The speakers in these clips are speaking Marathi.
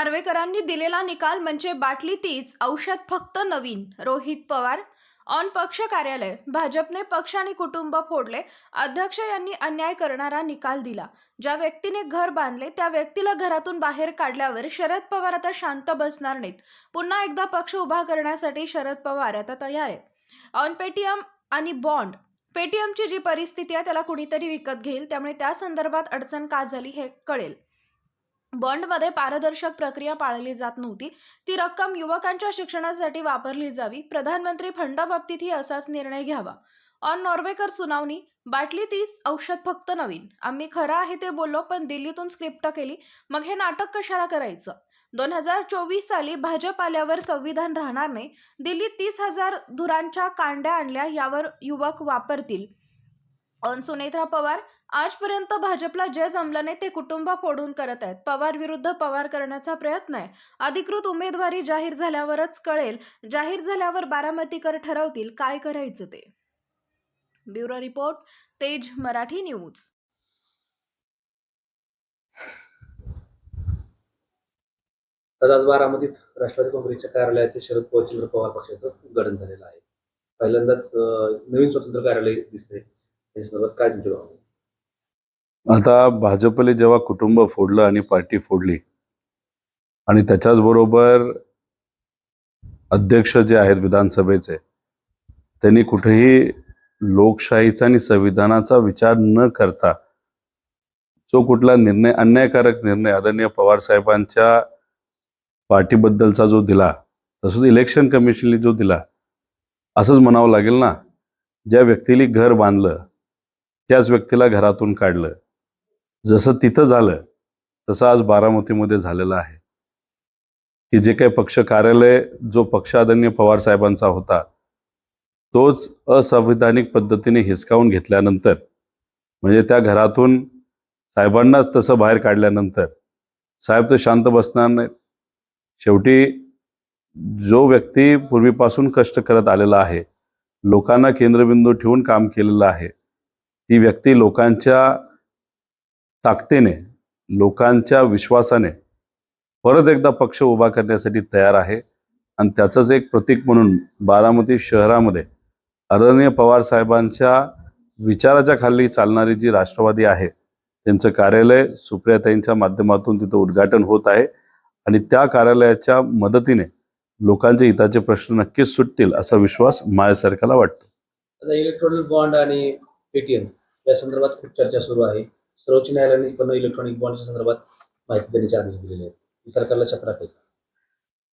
नार्वेकरांनी दिलेला निकाल म्हणजे बाटली तीच औषध फक्त नवीन. रोहित पवार ऑन पक्ष कार्यालय. भाजपने पक्ष आणि कुटुंब फोडले. अध्यक्ष यांनी अन्याय करणारा निकाल दिला. ज्या व्यक्तीने घर बांधले त्या व्यक्तीला घरातून बाहेर काढल्यावर शरद पवार आता शांत बसणार नाहीत. पुन्हा एकदा पक्ष उभा करण्यासाठी शरद पवार आता तयार आहेत. ऑन पेटीएम आणि बॉन्ड. पेटीएमची जी परिस्थिती आहे त्याला कुणीतरी विकत घेईल. त्यामुळे त्या संदर्भात अडचण का झाली हे कळेल. बॉन्डमध्ये पारदर्शक प्रक्रिया पाळली जात नव्हती. ती रक्कम युवकांच्या शिक्षणासाठी वापरली जावी. प्रधानमंत्री फंडाबाबतीतही असाच निर्णय घ्यावा. ऑन नॉर्वेकर सुनावणी बाटली तीस औषध फक्त नवीन. आम्ही खरं आहे ते बोललो पण दिल्लीतून स्क्रिप्ट केली. मग हे नाटक कशाला करायचं? दोन हजार चोवीस साली भाजप आल्यावर संविधान राहणार नाही. दिल्लीत तीस हजार धुरांच्या कांड्या आणल्या यावर युवक वापरतील. अन सुनेत्रा पवार आजपर्यंत भाजपला जे जमलं नाही ते कुटुंब फोडून करत आहेत. पवार विरुद्ध पवार करण्याचा प्रयत्न आहे. अधिकृत उमेदवारी जाहीर झाल्यावरच कळेल जाहीर झाल्यावर बारामतीकर ठरवतील काय करायचं ते. ब्युरो रिपोर्ट तेज मराठी न्यूज. तर आज बारामतीत राष्ट्रवादी काँग्रेसच्या कार्यालयाचे शरद पवारचंद्र पवार पक्षाचं उद्घाटन झालेलं आहे. पहिल्यांदाच नवीन स्वतंत्र कार्यालय दिसते संदर्भात काय तुमची आता भाजपले जेव्हा कुटुंब फोडलं आणि पार्टी फोडली आणि त्याच्याच बरोबर अध्यक्ष जे आहेत विधानसभेचे त्यांनी कुठेही लोकशाहीचा आणि संविधानाचा विचार न करता जो कुठला निर्णय अन्यायकारक निर्णय आदरणीय पवार साहेबांच्या पार्टीबद्दलचा जो दिला तसंच इलेक्शन कमिशनने जो दिला असंच म्हणावं लागेल ना? ज्या व्यक्तीने घर बांधलं त्याच व्यक्तीला घरातून काढलं. जसं तिथं झालं तसं आज बारामतीमध्ये झालेलं आहे. की जे काही पक्ष कार्यालय जो पक्षादन्य पवार साहेबांचा होता तोच असंविधानिक पद्धतीने हिसकावून घेतल्यानंतर म्हणजे त्या घरातून साहेबांनाच तसं बाहेर काढल्यानंतर साहेब तर शांत बसणार नाही शेवटी जो व्यक्ती पूर्वीपासून कष्ट करत आलेला आहे लोकांना केंद्रबिंदू ठेवून काम केलेलं आहे ती व्यक्ती लोकांच्या ताकदीने लोकांच्या विश्वासाने परत एकदा पक्ष उभा करण्यासाठी तयार आहे. आणि त्याचंच एक प्रतीक म्हणून बारामती शहरामध्ये आदरणीय पवार साहेबांच्या विचाराच्या खाली चालणारी जी राष्ट्रवादी आहे त्यांचं कार्यालय सुप्रियाताईंच्या माध्यमातून तिथं उद्घाटन होत आहे. आणि त्या कार्यालयाच्या मदतीने लोकांच्या हिताचे प्रश्न नक्कीच सुटतील असा विश्वास माझ्यासारख्याला वाटतो. इलेक्ट्रॉनिक बॉन्ड आणि पेटीएम या संदर्भात खूप चर्चा सुरू आहे. सर्वोच्च न्यायालयाने पण इलेक्ट्रॉनिक बॉन्डच्या संदर्भात माहिती देण्याचे आदेश दिलेले आहेत. सरकारला चक्रात आहे.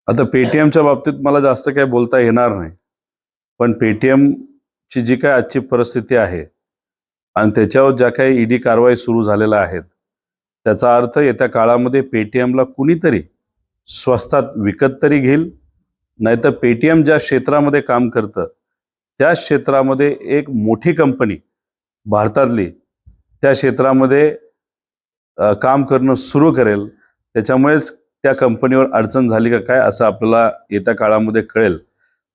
आता पेटीएमच्या बाबतीत मला जास्त काही बोलता येणार नाही. पण पेटीएमची जी काय आजची परिस्थिती आहे आणि त्याच्यावर ज्या काही ईडी कारवाई सुरू झालेल्या आहेत त्याचा अर्थ येत्या काळामध्ये पेटीएमला कुणीतरी स्वस्तात विकत तरी घेईल नाहीतर पेटीएम ज्या क्षेत्रामध्ये काम करतं त्या क्षेत्रामध्ये एक मोठी कंपनी भारतातली त्या क्षेत्रामध्ये काम करणं सुरू करेल. त्याच्यामुळेच त्या कंपनीवर अडचण झाली का काय असं आपल्याला येत्या काळामध्ये कळेल.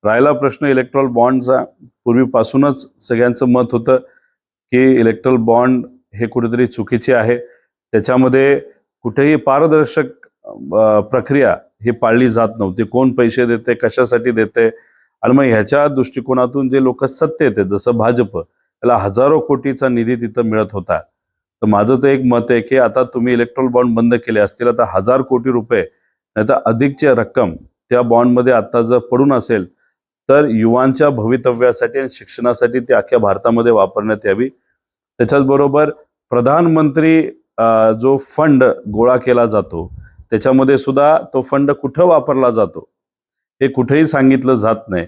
राहिला प्रश्न इलेक्ट्रॉल बॉन्डचा पूर्वीपासूनच सगळ्यांचं मत होतं की इलेक्ट्रॉल बॉन्ड हे कुठेतरी चुकीचे आहे. त्याच्यामध्ये कुठेही पारदर्शक प्रक्रिया ही पाळली जात नव्हती. कोण पैसे देते कशासाठी देते? आणि मग ह्याच्या दृष्टिकोनातून जे लोक सत्तेत येते जसं भाजप त्याला हजारो कोटीचा निधी तिथं मिळत होता. तर माझं तर एक मत आहे की आता तुम्ही इलेक्ट्रॉल बॉन्ड बंद केले असतील आता हजार कोटी रुपये नाही तर अधिकची रक्कम त्या बॉन्डमध्ये आता जर पडून असेल तर युवांच्या भवितव्यासाठी आणि शिक्षणासाठी ती अख्ख्या भारतामध्ये वापरण्यात यावी. त्याच्याच बरोबर प्रधानमंत्री जो फंड गोळा केला जातो त्याच्यामध्ये सुद्धा तो फंड कुठं वापरला जातो हे कुठेही सांगितलं जात नाही.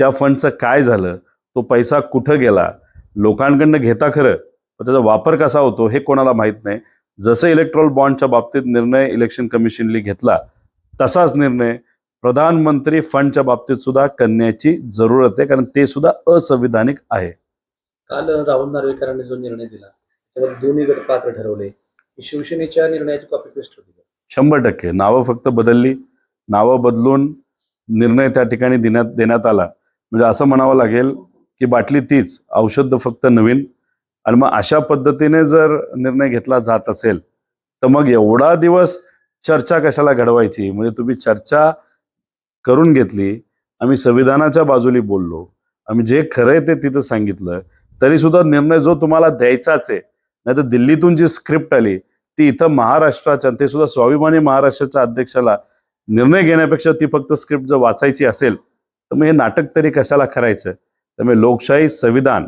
त्या फंडचं काय झालं? तो पैसा कुठं गेला? लोकांकडनं घेता खरं पण त्याचा वापर कसा होतो हे कोणाला माहीत नाही. जसं इलेक्ट्रॉल बॉन्डच्या बाबतीत निर्णय इलेक्शन कमिशनने घेतला तसाच निर्णय प्रधानमंत्री फंडच्या बाबतीत सुद्धा करण्याची जरूरत आहे कारण ते सुद्धा असंविधानिक आहे. काल राहुल नार्वेकरांनी जो निर्णय दिला त्यामध्ये दोन्ही गट पात्र ठरवले. शिवसेनेच्या निर्णयाची कॉपी पेस्ट होती. शंभर टक्के. नावं फक्त बदलली. नावं बदलून निर्णय त्या ठिकाणी देण्यात देण्यात आला. म्हणजे असं म्हणावं लागेल की बाटली तीच औषध फक्त नवीन. आणि मग अशा पद्धतीने जर निर्णय घेतला जात असेल तर मग एवढा दिवस चर्चा कशाला घडवायची? म्हणजे तुम्ही चर्चा करून घेतली आम्ही संविधानाच्या बाजूली बोललो आम्ही जे खरं आहे ते तिथं सांगितलं तरी सुद्धा निर्णय जो तुम्हाला द्यायचाच आहे नाही तर दिल्लीतून जी स्क्रिप्ट आली ती इथं महाराष्ट्राच्या ते सुद्धा स्वाभिमानी महाराष्ट्राच्या अध्यक्षाला निर्णय घेण्यापेक्षा ती फक्त स्क्रिप्ट जर वाचायची असेल तर मग हे नाटक तरी कशाला करायचं? त्यामुळे लोकशाही संविधान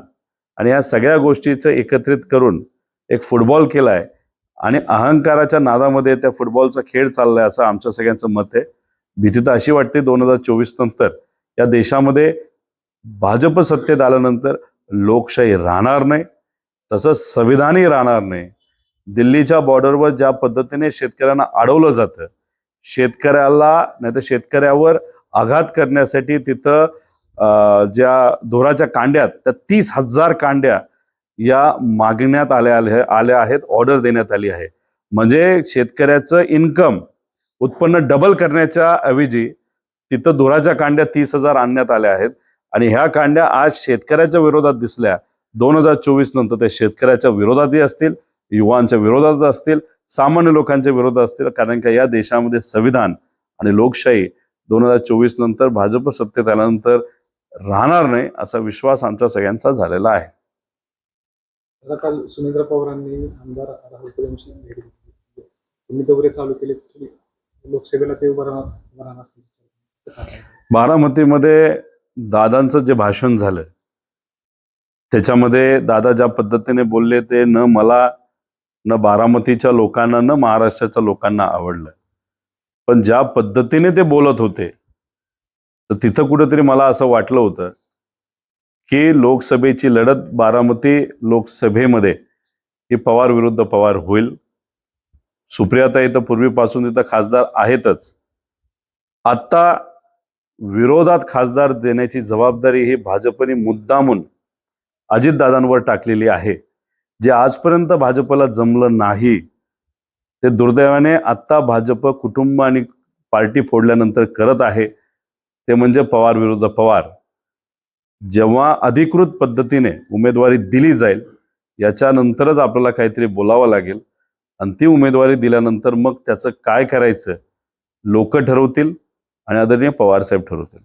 आणि या सगळ्या गोष्टीचं एकत्रित करून एक फुटबॉल केलाय आणि अहंकाराच्या नादामध्ये त्या फुटबॉलचा खेळ चाललाय असं आमच्या सगळ्यांचं मत आहे. भीती तर अशी वाटते दोन हजार चोवीस नंतर या देशामध्ये भाजप सत्तेत आल्यानंतर लोकशाही राहणार नाही तसंच संविधानही राहणार नाही. दिल्लीच्या बॉर्डरवर ज्या पद्धतीने शेतकऱ्यांना अडवलं जातं शेतकऱ्याला नाही तर शेतकऱ्यावर आघात करण्यासाठी तिथं ज्या धोराच्या कांड्यात त्या तीस हजार कांड्या या मागण्यात आल्या आल्या आहेत ऑर्डर देण्यात आली आहे. म्हणजे शेतकऱ्याचं इन्कम उत्पन्न डबल करण्याच्या ऐवजी तिथं धुराच्या कांड्या तीस हजार आणण्यात आल्या आहेत. आणि ह्या कांड्या आज शेतकऱ्याच्या विरोधात दिसल्या. दोन हजार चोवीस नंतर ते शेतकऱ्याच्या विरोधातही असतील युवांच्या विरोधात असतील सामान्य लोकांच्या विरोधात असतील. कारण का या देशामध्ये संविधान आणि लोकशाही दोन हजार चोवीस नंतर भाजप सत्तेत आल्यानंतर राहणार नाही असा विश्वास आमच्या सगळ्यांचा झालेला आहे. आता काल सुनेंद्र पवारांनी आमदार राहुल भेट घेतली. तुम्ही दौरे चालू केले ते उभं राहणार बारामतीमध्ये दादांचं जे भाषण झालं त्याच्यामध्ये दादा ज्या पद्धतीने बोलले ते न मला न बारामतीच्या लोकांना न महाराष्ट्राच्या लोकांना आवडलं. पण ज्या पद्धतीने ते बोलत होते तर तिथं कुठंतरी मला असं वाटलं होतं की लोकसभेची लढत बारामती लोकसभेमध्ये ही पवार विरुद्ध पवार होईल. सुप्रियाताई तर पूर्वीपासून तिथं खासदार आहेतच. आता विरोधात खासदार देण्याची जबाबदारी ही भाजपने मुद्दामून अजितदादांवर टाकलेली आहे. जे आजपर्यंत भाजपला जमलं नाही ते दुर्दैवाने आत्ता भाजप कुटुंब आणि पार्टी फोडल्यानंतर करत आहे. ते म्हणजे पवार विरुद्ध पवार. जेव्हा अधिकृत पद्धतीने उमेदवारी दिली जाईल याच्यानंतरच आपल्याला काहीतरी बोलावं लागेल. आणि ती उमेदवारी दिल्यानंतर मग त्याचं काय करायचं? लोक ठरवतील आणि आदरणीय पवार साहेब ठरवतील.